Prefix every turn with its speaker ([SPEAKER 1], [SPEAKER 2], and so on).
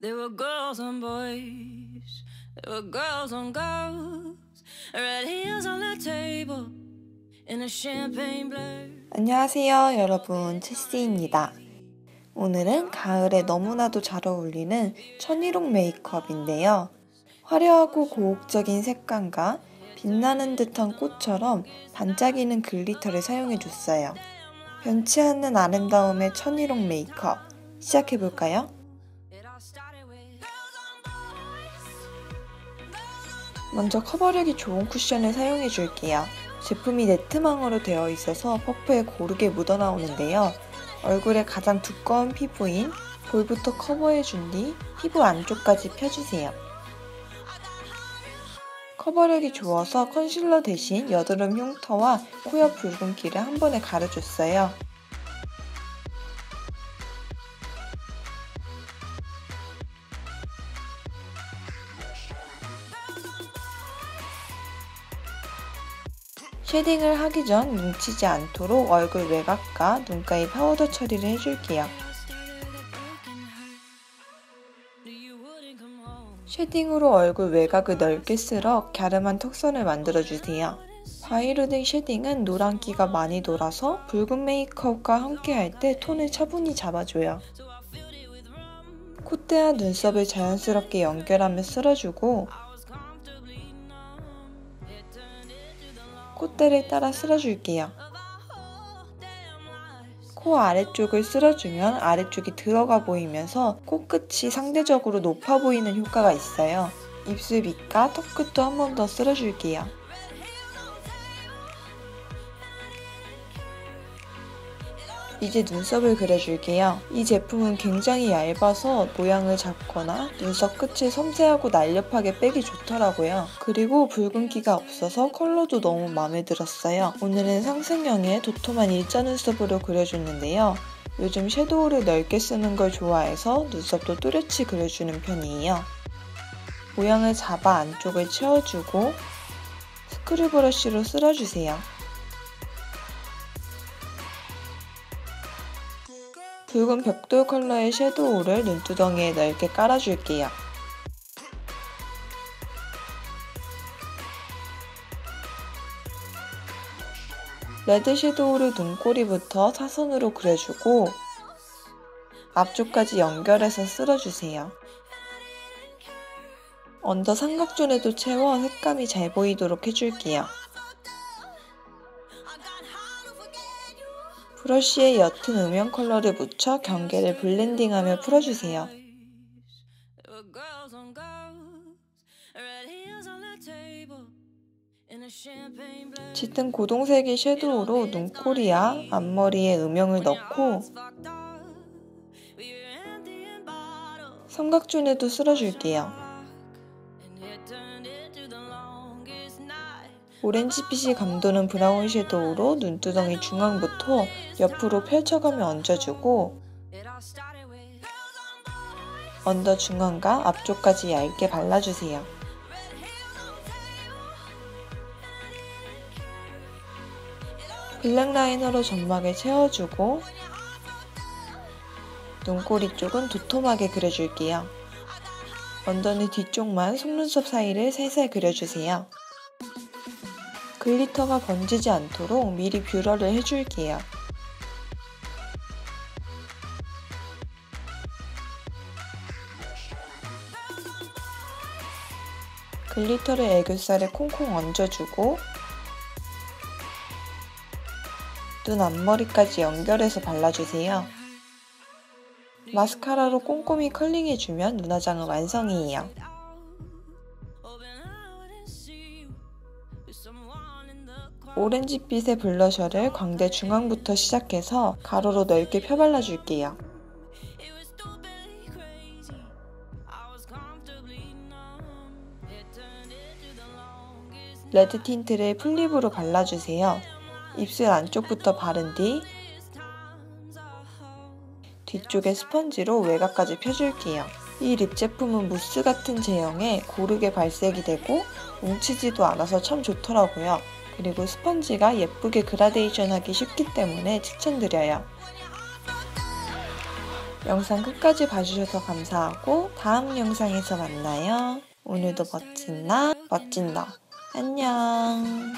[SPEAKER 1] There were girls on boys, there were girls on girls, red heels on the table, in a champagne blur.
[SPEAKER 2] 안녕하세요, 여러분. 체시입니다. 오늘은 가을에 너무나도 잘 어울리는 천일홍 메이크업인데요. 화려하고 고혹적인 색감과 빛나는 듯한 꽃처럼 반짝이는 글리터를 사용해줬어요. 변치 않는 아름다움의 천일홍 메이크업 시작해볼까요? 먼저 커버력이 좋은 쿠션을 사용해 줄게요. 제품이 네트망으로 되어 있어서 퍼프에 고르게 묻어나오는데요. 얼굴에 가장 두꺼운 피부인 볼부터 커버해 준 뒤 피부 안쪽까지 펴주세요. 커버력이 좋아서 컨실러 대신 여드름 흉터와 코옆 붉은기를 한 번에 가려줬어요. 쉐딩을 하기 전 뭉치지 않도록 얼굴 외곽과 눈가에 파우더 처리를 해줄게요. 쉐딩으로 얼굴 외곽을 넓게 쓸어 갸름한 턱선을 만들어주세요. 바이로딩 쉐딩은 노란기가 많이 돌아서 붉은 메이크업과 함께 할 때 톤을 차분히 잡아줘요. 콧대와 눈썹을 자연스럽게 연결하며 쓸어주고 콧대를 따라 쓸어줄게요. 코 아래쪽을 쓸어주면 아래쪽이 들어가 보이면서 코끝이 상대적으로 높아 보이는 효과가 있어요. 입술 밑과 턱끝도 한 번 더 쓸어줄게요. 이제 눈썹을 그려줄게요. 이 제품은 굉장히 얇아서 모양을 잡거나 눈썹 끝을 섬세하고 날렵하게 빼기 좋더라고요. 그리고 붉은기가 없어서 컬러도 너무 마음에 들었어요. 오늘은 상승형의 도톰한 일자 눈썹으로 그려줬는데요. 요즘 섀도우를 넓게 쓰는 걸 좋아해서 눈썹도 뚜렷이 그려주는 편이에요. 모양을 잡아 안쪽을 채워주고 스크류 브러쉬로 쓸어주세요. 붉은 벽돌 컬러의 섀도우를 눈두덩이에 넓게 깔아줄게요. 레드 섀도우를 눈꼬리부터 사선으로 그려주고 앞쪽까지 연결해서 쓸어주세요. 언더 삼각존에도 채워 색감이 잘 보이도록 해줄게요. 브러쉬에 옅은 음영 컬러를 묻혀 경계를 블렌딩하며 풀어주세요. 짙은 고동색의 섀도우로 눈꼬리와 앞머리에 음영을 넣고. 삼각존에도 쓸어줄게요. 오렌지빛이 감도는 브라운 섀도우로 눈두덩이 중앙부터 옆으로 펼쳐가며 얹어주고 언더 중앙과 앞쪽까지 얇게 발라주세요. 블랙 라이너로 점막을 채워주고 눈꼬리 쪽은 도톰하게 그려줄게요. 언더는 뒤쪽만 속눈썹 사이를 살살 그려주세요. 글리터가 번지지 않도록 미리 뷰러를 해줄게요. 글리터를 애교살에 콩콩 얹어주고 눈 앞머리까지 연결해서 발라주세요. 마스카라로 꼼꼼히 컬링해주면 눈화장은 완성이에요. 오렌지빛의 블러셔를 광대 중앙부터 시작해서 가로로 넓게 펴발라줄게요. 레드 틴트를 플립으로 발라주세요. 입술 안쪽부터 바른 뒤. 뒤쪽에 스펀지로 외곽까지 펴줄게요. 이 립 제품은 무스 같은 제형에 고르게 발색이 되고 뭉치지도 않아서 참 좋더라고요. 그리고 스펀지가 예쁘게 그라데이션 하기 쉽기 때문에 추천드려요. 영상 끝까지 봐주셔서 감사하고 다음 영상에서 만나요. 오늘도 멋진 나, 멋진 너. 안녕.